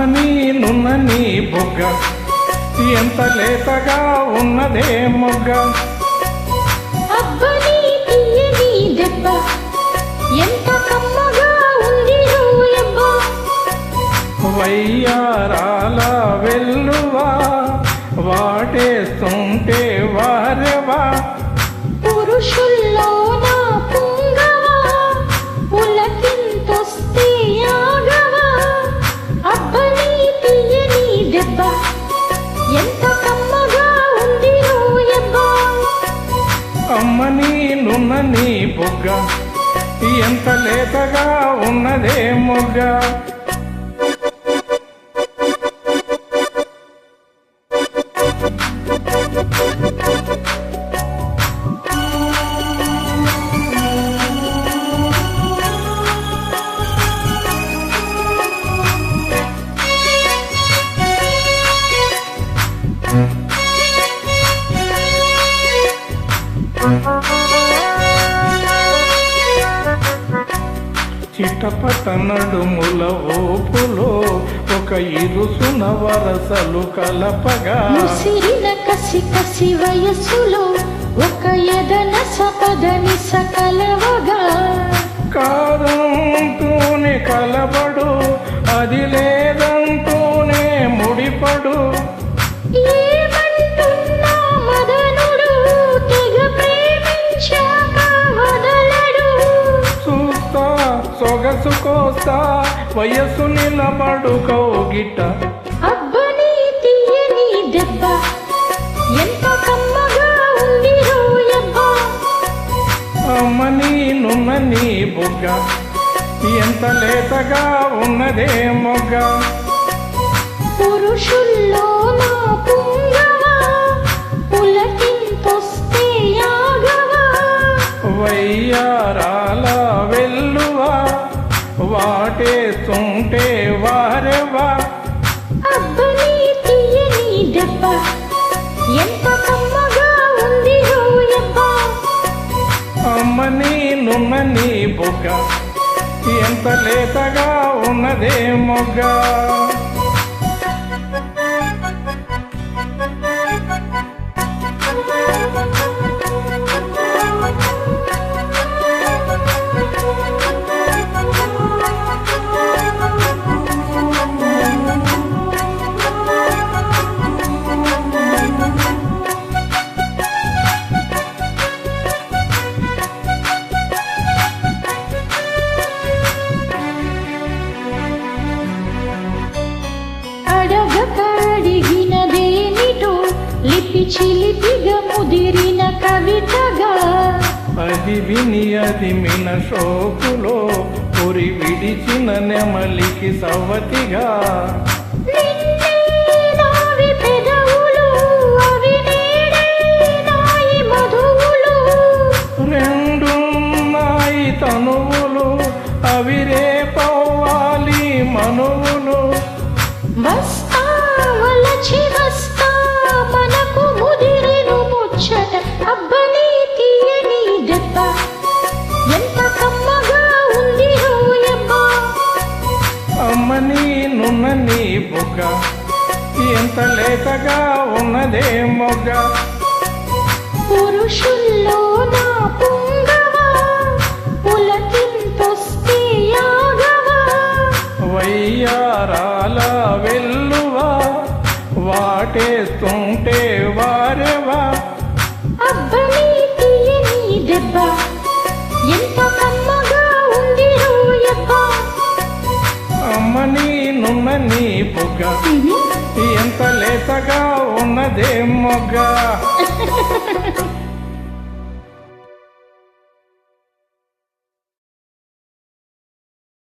అమ్మ నీ నున్న నీ బొగ్గ. ఎంత లేతగా ఉన్నదే మొగ్గ. ఎంత కమ్మగా ఉంది రోయబ్బ. నీ నున్న నీ బొగ్గ. ఎంత లేతగా ఉన్నదే మొగ్గ. చిటపట నడుముల ఓపులో ఒక ఇరుసున వరసలు కలపగా. ముసిరిన కసి కసి వయస్సులో ఒక ఎదన సపదని సకలవగా కాదంటూనే కలబడు అది సొగసు కోస్తా వయస్సు నిలబడు కౌగిట. అబ్బని తీయని దెబ్బ ఎంత కమ్మగా ఉంది రోయబ్బ బుగ్గ ఎంత లేతగా ఉన్నదే మొగ్గ. పురుషుల్లో నా పుంగవా పులకింతొస్తే అబ్బని తీయని దెబ్బ ఎంత కమ్మగా ఉంది రోయబ్బ ఎంత లేతగా ఉన్నదే మొగ్గ. చిలిపిగా ముదిరిన కవితగా. అది విని అది మిన షోకులో పొరి విడిచిన నెమలికి సవతిగా రెండున్నాయి తనువులు అవి రేపవ్వాలి మనువులు. వస్తా వలచి వస్తా ఎంత లేతగా ఉన్నదే మొగ్గ పురుషుల్లో నా పుంగవా పులకింతొస్తే ఆగవా వయ్యారాల వెల్లువా వాటేస్తుంటే వారెవా. అబ్బని తీయని దెబ్బ ఎంత కమ్మగా ఉంది రోయబ్బ అమ్మ నీ నున్న నీ బుగ్గ ఎంత లేతగా ఉన్నదే మొగ్గ